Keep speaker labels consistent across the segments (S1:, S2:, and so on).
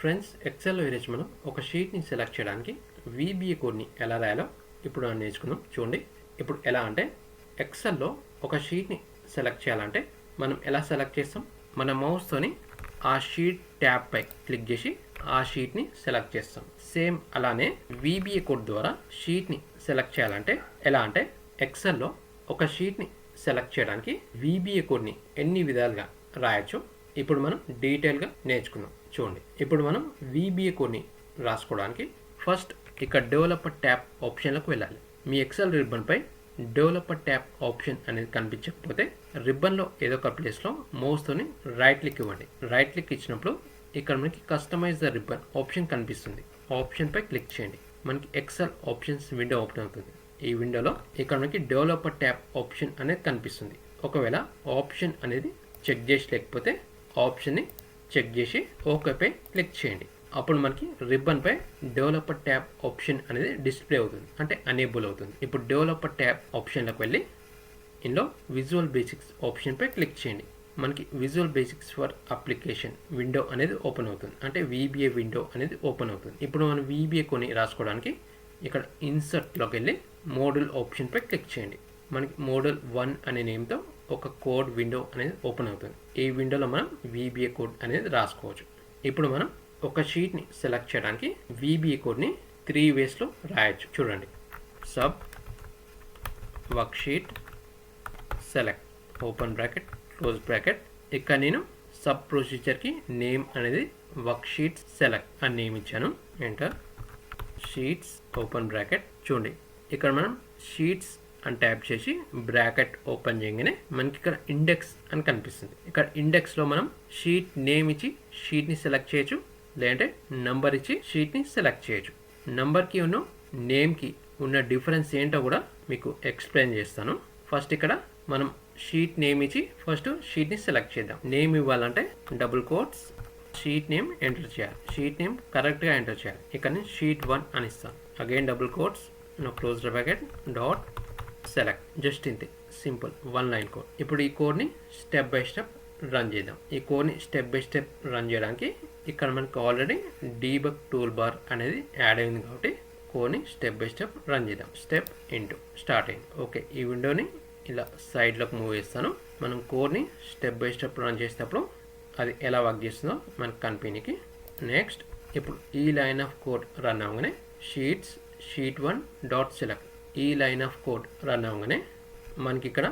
S1: Friends ఎక్సెల్లో ఈరోజు మనం ఒక షీట్ని సెలెక్ట్ చేయడానికి వీబీఏ కోడ్ని ఎలా రాయాలో ఇప్పుడు నేర్చుకుందాం. చూడండి. ఇప్పుడు ఎలా అంటే ఎక్సెల్లో ఒక షీట్ని సెలెక్ట్ చేయాలంటే మనం ఎలా సెలెక్ట్ చేస్తాం? మన మౌస్తోని ఆ షీట్ ట్యాబ్పై క్లిక్ చేసి ఆ షీట్ని సెలెక్ట్ చేస్తాం. సేమ్ అలానే వీబీఏ కోడ్ ద్వారా షీట్ని సెలెక్ట్ చేయాలంటే ఎలా అంటే ఎక్సెల్లో ఒక షీట్ని సెలెక్ట్ చేయడానికి వీబీఏ కోడ్ని ఎన్ని విధాలుగా రాయొచ్చు ఇప్పుడు మనం డీటెయిల్గా నేర్చుకుందాం. చూడండి. ఇప్పుడు మనం వీబీఏ కొన్ని రాసుకోవడానికి ఫస్ట్ ఇక్కడ డెవలపర్ ట్యాబ్ ఆప్షన్లకు వెళ్ళాలి. మీ ఎక్సెల్ రిబ్బన్పై డెవలపర్ ట్యాబ్ ఆప్షన్ అనేది కనిపించకపోతే రిబ్బన్లో ఏదో ఒక ప్లేస్లో మౌస్తోని రైట్ క్లిక్ ఇవ్వండి. రైట్ క్లిక్ ఇచ్చినప్పుడు ఇక్కడ మనకి కస్టమైజ్ ద రిబ్బన్ ఆప్షన్ కనిపిస్తుంది. ఆప్షన్పై క్లిక్ చేయండి. మనకి ఎక్సెల్ ఆప్షన్స్ విండో ఓపెన్ అవుతుంది. ఈ విండోలో ఇక్కడ మనకి డెవలపర్ ట్యాబ్ ఆప్షన్ అనేది కనిపిస్తుంది. ఒకవేళ ఆప్షన్ అనేది చెక్ చేసి లేకపోతే ఆప్షన్ని చెక్ చేసి ఓకేపై క్లిక్ చేయండి. అప్పుడు మనకి రిబ్బన్పై డెవలపర్ ట్యాబ్ ఆప్షన్ అనేది డిస్ప్లే అవుతుంది. అంటే అనేబుల్ అవుతుంది. ఇప్పుడు డెవలపర్ ట్యాబ్ ఆప్షన్లోకి వెళ్ళి ఇందులో విజువల్ బేసిక్స్ ఆప్షన్పై క్లిక్ చేయండి. మనకి visual basics for application window అనేది ఓపెన్ అవుతుంది. అంటే వీబీఏ విండో అనేది ఓపెన్ అవుతుంది. ఇప్పుడు మనం వీబీఏ కొని రాసుకోవడానికి ఇక్కడ ఇన్సర్ట్లోకి వెళ్ళి మోడల్ ఆప్షన్పై క్లిక్ చేయండి. మనకి మోడల్ వన్ అనే నేమ్తో ఒక కోడ్ విండో అనేది ఓపెన్ అవుతుంది. ఈ విండోలో మనం వీబీఏ కోడ్ అనేది రాసుకోవచ్చు. ఇప్పుడు మనం ఒక షీట్ని సెలెక్ట్ చేయడానికి వీబీఏ కోడ్ని త్రీ వేస్లో రాయొచ్చు. చూడండి. Sub worksheet select. Open bracket close bracket. ఇక్కడ నేను సబ్ ప్రొసీజర్కి నేమ్ అనేది వర్క్ షీట్ సెలెక్ట్ అని నేమ్ ఇచ్చాను ఎంటర్. Sheets open bracket. చూడండి. ఇక్కడ మనం షీట్స్ అని ట్యాప్ చేసి బ్రాకెట్ ఓపెన్ చేయగానే మనకి ఇక్కడ ఇండెక్స్ అని కనిపిస్తుంది. ఇక్కడ ఇండెక్స్లో మనం షీట్ నేమ్ ఇచ్చి షీట్ని సెలెక్ట్ చేయొచ్చు లేదంటే నంబర్ ఇచ్చి షీట్ని సెలెక్ట్ చేయొచ్చు. నంబర్కి ఉన్న నేమ్కి ఉన్న డిఫరెన్స్ ఏంటో కూడా మీకు ఎక్స్ప్లెయిన్ చేస్తాను. ఫస్ట్ ఇక్కడ మనం షీట్ నేమ్ ఇచ్చి ఫస్ట్ షీట్ని సెలెక్ట్ చేద్దాం. నేమ్ ఇవ్వాలంటే double quotes sheet name enter చేయాలి. షీట్ నేమ్ కరెక్ట్గా ఎంటర్ చేయాలి. ఇక్కడ నేను షీట్ వన్ అని ఇస్తాను. Again double quotes no close bracket dot select. Just ఇంతే. సింపుల్. One line code. ఇప్పుడు ఈ కోడ్ని స్టెప్ బై స్టెప్ రన్ చేద్దాం. ఈ కోడ్ని స్టెప్ బై స్టెప్ రన్ చేయడానికి ఇక్కడ మనకి ఆల్రెడీ డీబక్ టూల్ బార్ అనేది యాడ్ అయింది కాబట్టి కోడ్ని స్టెప్ బై స్టెప్ రన్ చేద్దాం. స్టెప్ ఇంటూ స్టార్ట్ అయింది. ఓకే. ఈ విండోని ఇలా సైడ్లోకి మూవ్ చేస్తాను. మనం కోడ్ని స్టెప్ బై స్టెప్ రన్ చేసేటప్పుడు అది ఎలా వర్క్ చేస్తుందో మనకు కంపెనీకి నెక్స్ట్ ఇప్పుడు ఈ లైన్ ఆఫ్ కోడ్ రన్ అవ్వగానే sheets sheet one dot select. ఈ లైన్ ఆఫ్ కోడ్ రన్ అవ్వగానే మనకి ఇక్కడ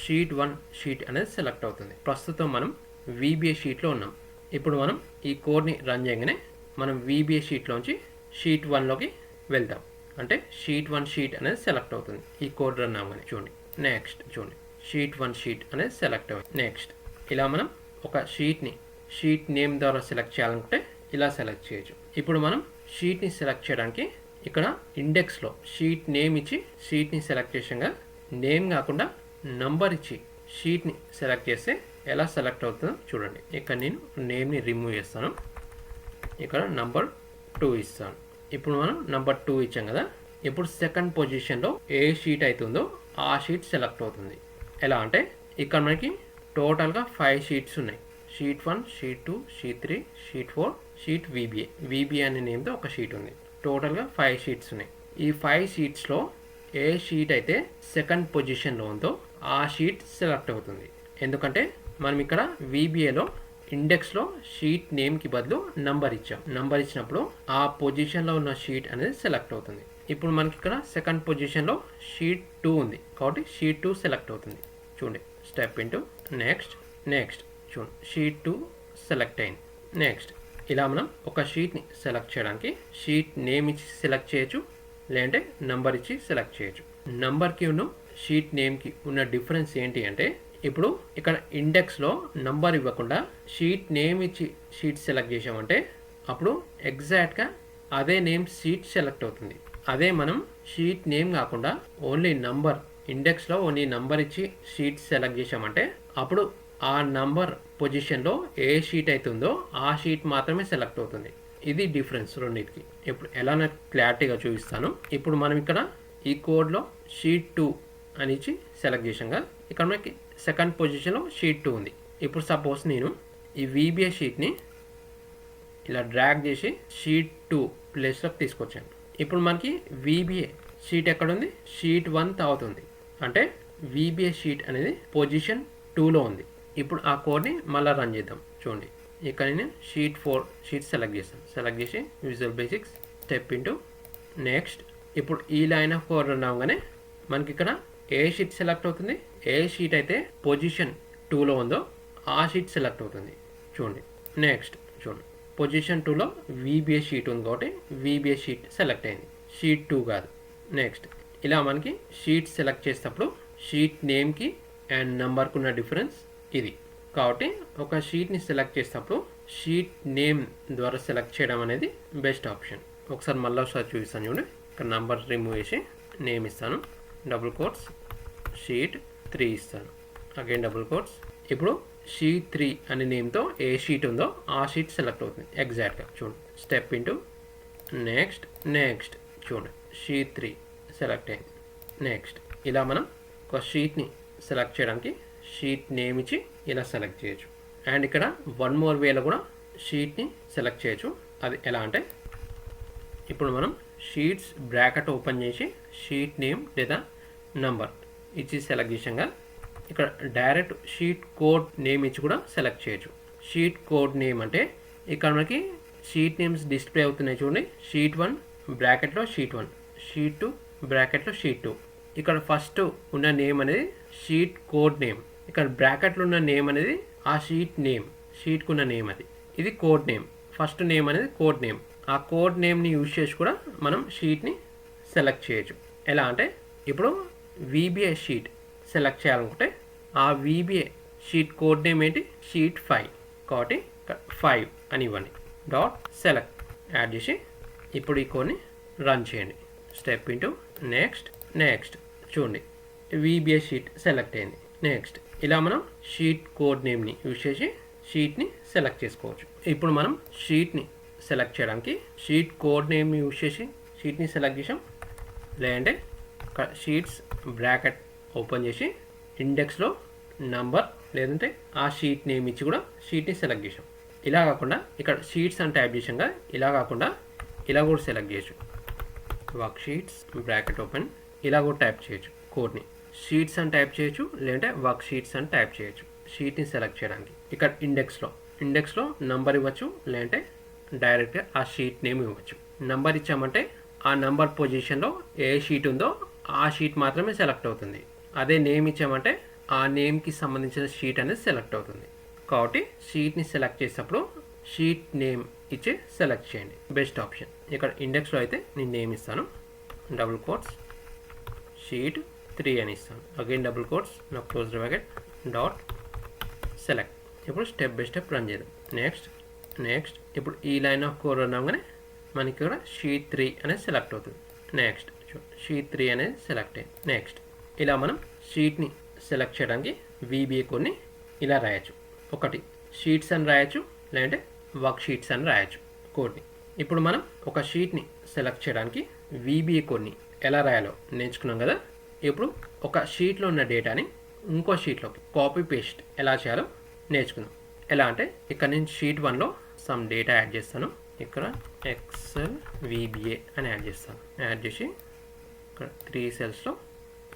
S1: షీట్ వన్ షీట్ అనేది సెలెక్ట్ అవుతుంది. ప్రస్తుతం మనం వీబీఏ షీట్లో ఉన్నాం. ఇప్పుడు మనం ఈ కోడ్ని రన్ చేయగానే మనం వీబీఏ షీట్లోంచి షీట్ వన్లోకి వెళ్తాం అంటే షీట్ వన్ షీట్ అనేది సెలెక్ట్ అవుతుంది. ఈ కోడ్ రన్ అవ్వగానే చూడండి. నెక్స్ట్ చూడండి. షీట్ వన్ షీట్ అనేది సెలెక్ట్ అవుతుంది. నెక్స్ట్ ఇలా మనం ఒక షీట్ని షీట్ నేమ్ ద్వారా సెలెక్ట్ చేయాలనుకుంటే ఇలా సెలెక్ట్ చేయొచ్చు. ఇప్పుడు మనం షీట్ని సెలెక్ట్ చేయడానికి ఇక్కడ ఇండెక్స్లో షీట్ నేమ్ ఇచ్చి షీట్ని సెలెక్ట్ చేసాగా నేమ్ కాకుండా నంబర్ ఇచ్చి షీట్ని సెలెక్ట్ చేస్తే ఎలా సెలెక్ట్ అవుతుందో చూడండి. ఇక్కడ నేను నేమ్ని రిమూవ్ చేస్తాను. ఇక్కడ నంబర్ టూ ఇస్తాను. ఇప్పుడు మనం నంబర్ టూ ఇచ్చాం కదా ఇప్పుడు సెకండ్ పొజిషన్లో ఏ షీట్ అవుతుందో ఆ షీట్ సెలెక్ట్ అవుతుంది. ఎలా అంటే ఇక్కడ మనకి టోటల్గా ఫైవ్ షీట్స్ ఉన్నాయి. Sheet one sheet two sheet three sheet four sheet VBA. VBA అనే నేమ్తో ఒక షీట్ ఉంది. టోటల్గా ఫైవ్ షీట్స్ ఉన్నాయి. ఈ ఫైవ్ షీట్స్లో ఏ షీట్ అయితే సెకండ్ పొజిషన్లో ఉందో ఆ షీట్ సెలెక్ట్ అవుతుంది. ఎందుకంటే మనం ఇక్కడ వీబీఏలో ఇండెక్స్లో షీట్ నేమ్కి బదులు నంబర్ ఇచ్చాం. నంబర్ ఇచ్చినప్పుడు ఆ పొజిషన్లో ఉన్న షీట్ అనేది సెలెక్ట్ అవుతుంది. ఇప్పుడు మనకి ఇక్కడ సెకండ్ పొజిషన్లో షీట్ టూ ఉంది. కాబట్టి షీట్ టూ సెలెక్ట్ అవుతుంది. చూడండి. Step into next next. చూడండి. షీట్ టూ సెలెక్ట్ అయింది. నెక్స్ట్. ఇలా మనం ఒక షీట్ని సెలెక్ట్ చేయడానికి షీట్ నేమ్ ఇచ్చి సెలెక్ట్ చేయొచ్చు లేదంటే నంబర్ ఇచ్చి సెలెక్ట్ చేయొచ్చు. నంబర్కి ఉన్న షీట్ నేమ్కి ఉన్న డిఫరెన్స్ ఏంటి అంటే ఇప్పుడు ఇక్కడ ఇండెక్స్లో నంబర్ ఇవ్వకుండా షీట్ నేమ్ ఇచ్చి షీట్ సెలెక్ట్ చేసామంటే అప్పుడు ఎగ్జాక్ట్గా అదే నేమ్ షీట్ సెలెక్ట్ అవుతుంది. అదే మనం షీట్ నేమ్ కాకుండా ఓన్లీ నంబర్ ఇండెక్స్లో ఓన్లీ నంబర్ ఇచ్చి షీట్ సెలెక్ట్ చేసామంటే అప్పుడు ఆ నంబర్ పొజిషన్లో ఏ షీట్ అవుతుందో ఆ షీట్ మాత్రమే సెలెక్ట్ అవుతుంది. ఇది డిఫరెన్స్ రెండింటికి. ఇప్పుడు ఎలా క్లారిటీగా చూపిస్తాను. ఇప్పుడు మనం ఇక్కడ ఈ కోడ్లో షీట్ టూ అనిచ్చి సెలెక్ట్ చేసాం ఇక్కడ మనకి సెకండ్ పొజిషన్లో షీట్ టూ ఉంది. ఇప్పుడు సపోజ్ నేను ఈ వీబీఏ షీట్ని ఇలా డ్రాగ్ చేసి షీట్ టూ ప్లేస్లోకి తీసుకొచ్చాను. ఇప్పుడు మనకి వీబీఏ షీట్ ఎక్కడుంది? షీట్ వన్ తాగుతుంది. అంటే వీబీఏ షీట్ అనేది పొజిషన్ టూలో ఉంది. ఇప్పుడు ఆ కోడ్ని మళ్ళీ రన్ చేద్దాం. చూడండి. ఇక్కడ నేను షీట్ ఫోర్ షీట్ సెలెక్ట్ చేస్తాను. సెలెక్ట్ చేసి visual basics step into next ఇప్పుడు ఈ లైన్ ఆఫ్ కోడ్ రన్ అవగానే మనకి ఇక్కడ ఏ షీట్ సెలెక్ట్ అవుతుంది? ఏ షీట్ అయితే పొజిషన్ టూలో ఉందో ఆ షీట్ సెలెక్ట్ అవుతుంది. చూడండి. నెక్స్ట్ చూడండి. పొజిషన్ టూలో వీబీఏ షీట్ ఉంది కాబట్టి వీబీఏ షీట్ సెలెక్ట్ అయింది. షీట్ టూ కాదు. నెక్స్ట్ ఇలా మనకి షీట్ సెలెక్ట్ చేసేటప్పుడు షీట్ నేమ్కి అండ్ నెంబర్కి ఉన్న డిఫరెన్స్ ఇది. కాబట్టి ఒక షీట్ని సెలెక్ట్ చేసినప్పుడు షీట్ నేమ్ ద్వారా సెలెక్ట్ చేయడం అనేది బెస్ట్ ఆప్షన్. ఒకసారి మళ్ళీ ఒకసారి చూపిస్తాను చూడండి. ఇక్కడ నంబర్ రిమూవ్ చేసి నేమ్ ఇస్తాను. డబుల్ కోట్స్ షీట్ త్రీ ఇస్తాను. Again double quotes. ఇప్పుడు షీట్ త్రీ అనే నేమ్తో ఏ షీట్ ఉందో ఆ షీట్ సెలెక్ట్ అవుతుంది. ఎగ్జాక్ట్గా చూడండి. స్టెప్ ఇంటూ నెక్స్ట్ నెక్స్ట్ చూడండి. షీట్ త్రీ సెలెక్ట్ అయింది. నెక్స్ట్ ఇలా మనం ఒక షీట్ని సెలెక్ట్ చేయడానికి షీట్ నేమ్ ఇచ్చి ఇలా సెలెక్ట్ చేయొచ్చు. అండ్ ఇక్కడ వన్ మోర్ వేలో కూడా షీట్ని సెలెక్ట్ చేయొచ్చు. అది ఎలా అంటే ఇప్పుడు మనం షీట్స్ బ్రాకెట్ ఓపెన్ చేసి షీట్ నేమ్ లేదా నంబర్ ఇచ్చి సెలెక్ట్ చేసాక ఇక్కడ డైరెక్ట్ షీట్ కోడ్ నేమ్ ఇచ్చి కూడా సెలెక్ట్ చేయొచ్చు. షీట్ కోడ్ నేమ్ అంటే ఇక్కడ మనకి షీట్ నేమ్స్ డిస్ప్లే అవుతున్నాయి చూడండి. షీట్ వన్ బ్రాకెట్లో షీట్ వన్ షీట్ టూ బ్రాకెట్లో షీట్ టూ ఇక్కడ ఫస్ట్ ఉన్న నేమ్ అనేది షీట్ కోడ్ నేమ్ ఇక్కడ బ్రాకెట్లు ఉన్న నేమ్ అనేది ఆ షీట్ నేమ్ షీట్కు ఉన్న నేమ్ అది. ఇది కోడ్ నేమ్ ఫస్ట్ నేమ్ అనేది కోడ్ నేమ్ ఆ కోడ్ నేమ్ని యూజ్ చేసి కూడా మనం షీట్ని సెలెక్ట్ చేయొచ్చు. ఎలా అంటే ఇప్పుడు వీబీఏ షీట్ సెలెక్ట్ చేయాలనుకుంటే ఆ వీబీఏ షీట్ కోడ్ నేమ్ ఏంటి? షీట్ ఫైవ్ కాబట్టి ఫైవ్ అని ఇవ్వండి. డాట్ సెలెక్ట్ యాడ్ చేసి ఇప్పుడు ఈ కోడ్ని రన్ చేయండి. స్టెప్ ఇంటూ నెక్స్ట్ నెక్స్ట్ చూడండి. వీబీఏ షీట్ సెలెక్ట్ అయింది. నెక్స్ట్ ఇలా మనం షీట్ కోడ్ నేమ్ని యూజ్ చేసి షీట్ని సెలెక్ట్ చేసుకోవచ్చు. ఇప్పుడు మనం షీట్ని సెలెక్ట్ చేయడానికి షీట్ కోడ్ నేమ్ని యూజ్ చేసి షీట్ని సెలెక్ట్ చేసాం. లేదంటే షీట్స్ బ్రాకెట్ ఓపెన్ చేసి ఇండెక్స్లో నంబర్ లేదంటే ఆ షీట్ నేమ్ ఇచ్చి కూడా షీట్ని సెలెక్ట్ చేసాం. ఇలా కాకుండా ఇక్కడ షీట్స్ అని టైప్ చేసాక ఇలా కాకుండా ఇలా కూడా సెలెక్ట్ చేయొచ్చు. వర్క్ షీట్స్ బ్రాకెట్ ఓపెన్ ఇలా కూడా టైప్ చేయొచ్చు కోడ్ని షీట్స్ అని టైప్ చేయొచ్చు లేదంటే వర్క్ షీట్స్ అని టైప్ చేయొచ్చు షీట్ని సెలెక్ట్ చేయడానికి. ఇక్కడ ఇండెక్స్లో ఇండెక్స్లో నంబర్ ఇవ్వచ్చు లేదంటే డైరెక్ట్గా ఆ షీట్ నేమ్ ఇవ్వచ్చు. నంబర్ ఇచ్చామంటే ఆ నంబర్ పొజిషన్లో ఏ షీట్ ఉందో ఆ షీట్ మాత్రమే సెలెక్ట్ అవుతుంది. అదే నేమ్ ఇచ్చామంటే ఆ నేమ్కి సంబంధించిన షీట్ అనేది సెలెక్ట్ అవుతుంది. కాబట్టి షీట్ని సెలెక్ట్ చేసేటప్పుడు షీట్ నేమ్ ఇచ్చి సెలెక్ట్ చేయండి. Best option. ఇక్కడ ఇండెక్స్లో అయితే నేను నేమ్ ఇస్తాను. Double quotes. షీట్. త్రీ అని ఇస్తాను అగైన్ డబుల్ కోట్స్ నా క్లోజ్ బ్రాకెట్ డాట్ సెలెక్ట్ ఇప్పుడు స్టెప్ బై స్టెప్ రన్ చేద్దాం. నెక్స్ట్ నెక్స్ట్ ఇప్పుడు ఈ లైన్ ఆఫ్ కోర్ అన్నాగానే మనకి ఇక్కడ షీట్ త్రీ అనేది సెలెక్ట్ అవుతుంది. నెక్స్ట్ షీట్ త్రీ అనేది సెలెక్ట్ అయింది నెక్స్ట్ ఇలా మనం షీట్ని సెలెక్ట్ చేయడానికి వీబీఏ కొన్ని ఇలా రాయొచ్చు. ఒకటి షీట్స్ అని రాయొచ్చు లేదంటే వర్క్ షీట్స్ అని రాయొచ్చు కోడ్ని ఇప్పుడు మనం ఒక షీట్ని సెలెక్ట్ చేయడానికి వీబీఏ కొన్ని ఎలా రాయాలో నేర్చుకున్నాం కదా? ఇప్పుడు ఒక షీట్లో ఉన్న డేటాని ఇంకో షీట్లోకి కాపీ పేస్ట్ ఎలా చేయాలో నేర్చుకుందాం. ఎలా అంటే ఇక్కడ నుంచి షీట్ వన్లో సమ్ డేటా యాడ్ చేస్తాను. ఇక్కడ ఎక్సెల్ వీబీఏ అని యాడ్ చేస్తాను. యాడ్ చేసి ఇక్కడ త్రీ సెల్స్లో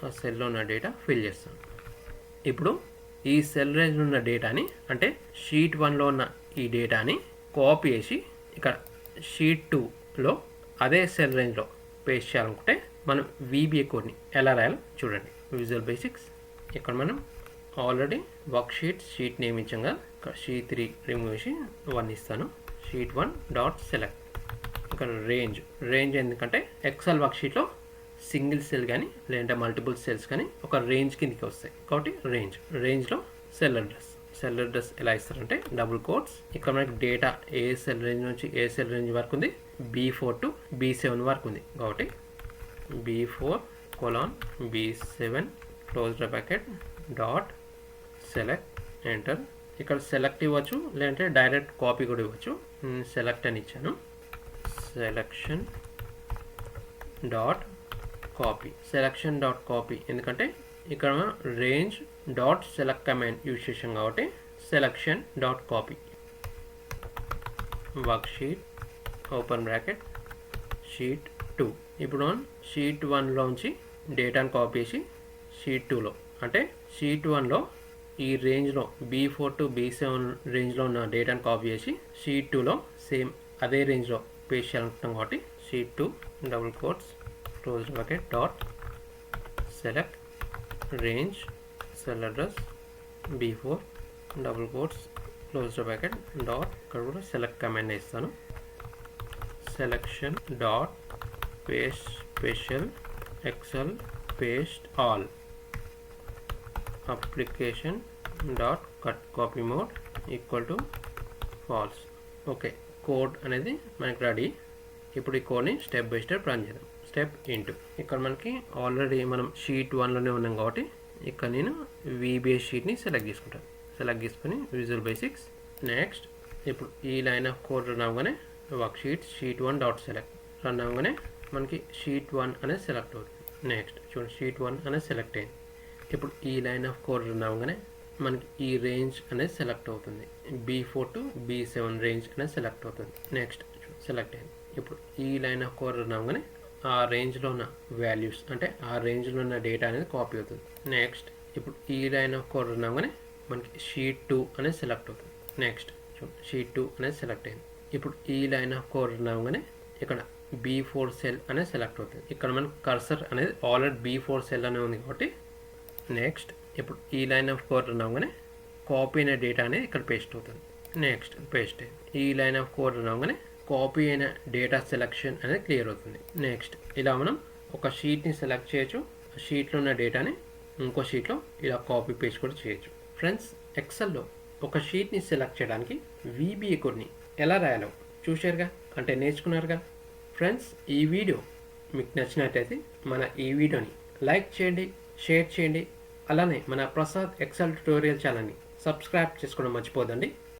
S1: ఆ సెల్లో ఉన్న డేటా ఫిల్ చేస్తాను. ఇప్పుడు ఈ సెల్ రేంజ్లో ఉన్న డేటాని అంటే షీట్ వన్లో ఉన్న ఈ డేటాని కాపీ చేసి ఇక్కడ షీట్ టూలో అదే సెల్ రేంజ్లో పేస్ట్ చేయాలనుకుంటే మనం వీబీఏ కోడ్ని ఎలా రాయాలో చూడండి. విజువల్ బేసిక్స్ ఇక్కడ మనం already work sheet sheet name ఇచ్చాగా షీట్ త్రీ రిమూవ్ చేసి వన్ ఇస్తాను. షీట్ వన్ డాట్ సెలెక్ట్ ఇక్కడ రేంజ్ రేంజ్ ఎందుకంటే ఎక్సెల్ వర్క్ షీట్లో సింగిల్ సెల్ కానీ లేదంటే మల్టిపుల్ సెల్స్ కానీ ఒక రేంజ్ కిందకి వస్తాయి. కాబట్టి రేంజ్ రేంజ్లో సెల్ అడ్రస్ సెల్ అడ్రస్ ఎలా ఇస్తారంటే డబుల్ కోడ్స్ ఇక్కడ మనకి డేటా ఏ సెల్ రేంజ్ నుంచి ఏ సెల్ రేంజ్ వరకు ఉంది? B four to B seven వరకు ఉంది. కాబట్టి B four colon B seven close the bracket dot select enter ఇక్కడ సెలెక్ట్ ఇవ్వచ్చు లేదంటే డైరెక్ట్ కాపీ కూడా ఇవ్వచ్చు. సెలెక్ట్ అని ఇచ్చాను. Selection dot copy selection dot copy ఎందుకంటే ఇక్కడ range dot select command use చేసాం కాబట్టి selection dot copy worksheet open bracket sheet ఇప్పుడు షీట్ వన్లోంచి డేటాను కాపీ చేసి షీట్ టూలో అంటే షీట్ వన్లో ఈ రేంజ్లో B four to B seven రేంజ్లో ఉన్న డేటాను కాపీ చేసి షీట్ టూలో సేమ్ అదే రేంజ్లో పేస్ట్ చేయాలనుకుంటాం కాబట్టి sheet two double quotes close bracket dot select range cell address B four double quotes close bracket dot ఇక్కడ కూడా సెలెక్ట్ కమాండ్ ఇస్తాను selection dot paste special Excel paste all application dot cut copy mode equal to false okay code అనేది మనకి ready ఇప్పుడు ఈ కోడ్ని step by step run చేద్దాం. Step into ఇక్కడ మనకి ఆల్రెడీ మనం షీట్ వన్లోనే ఉన్నాం కాబట్టి ఇక్కడ నేను వీబీఎస్ షీట్ని సెలెక్ట్ చేసుకుంటాను. సెలెక్ట్ చేసుకుని విజువల్ బేసిక్స్ నెక్స్ట్ ఇప్పుడు ఈ లైన్ ఆఫ్ కోడ్ రన్ అవ్వగానే worksheet sheet one dot select run అవ్వగానే మనకి షీట్ వన్ అనేది సెలెక్ట్ అవుతుంది. నెక్స్ట్ చూడండి షీట్ వన్ అనేది సెలెక్ట్ అయింది. ఇప్పుడు ఈ లైన్ ఆఫ్ కోడ్ రన్ మనకి ఈ రేంజ్ అనేది సెలెక్ట్ అవుతుంది. B four to B seven range అనేది సెలెక్ట్ అవుతుంది. నెక్స్ట్ సెలెక్ట్ అయింది. ఇప్పుడు ఈ లైన్ ఆఫ్ కోడ్ రన్ ఆ రేంజ్లో ఉన్న వాల్యూస్ అంటే ఆ రేంజ్లో ఉన్న డేటా అనేది కాపీ అవుతుంది. నెక్స్ట్ ఇప్పుడు ఈ లైన్ ఆఫ్ కోడ్ రన్ మనకి షీట్ టూ అనేది సెలెక్ట్ అవుతుంది. నెక్స్ట్ షీట్ టూ అనేది సెలెక్ట్ అయింది. ఇప్పుడు ఈ లైన్ ఆఫ్ కోడ్ రన్ ఇక్కడ బీ ఫోర్ సెల్ అనేది సెలెక్ట్ అవుతుంది. ఇక్కడ మనకు కర్సర్ అనేది ఆల్రెడీ బీ ఫోర్ సెల్ అనే ఉంది కాబట్టి నెక్స్ట్ ఇప్పుడు ఈ line of code run copy అయిన డేటా అనేది ఇక్కడ పేస్ట్ అవుతుంది. నెక్స్ట్ పేస్ట్ ఈ line of code run copy అయిన డేటా సెలెక్షన్ అనేది క్లియర్ అవుతుంది. నెక్స్ట్ ఇలా మనం ఒక షీట్ని సెలెక్ట్ చేయొచ్చు. ఆ షీట్లో ఉన్న డేటాని ఇంకో షీట్లో ఇలా కాపీ పేస్ట్ కూడా చేయొచ్చు. ఫ్రెండ్స్ ఎక్సెల్లో ఒక షీట్ని సెలెక్ట్ చేయడానికి వీబీఏ కోడ్ని ఎలా రాయాలో చూశారుగా? అంటే నేర్చుకున్నారుగా? ఫ్రెండ్స్ ఈ వీడియో మీకు నచ్చినట్టయితే మన ఈ వీడియోని లైక్ చేయండి షేర్ చేయండి అలానే మన ప్రసాద్ ఎక్సెల్ ట్యూటోరియల్ ఛానల్ని సబ్స్క్రైబ్ చేసుకోవడం మర్చిపోదండి.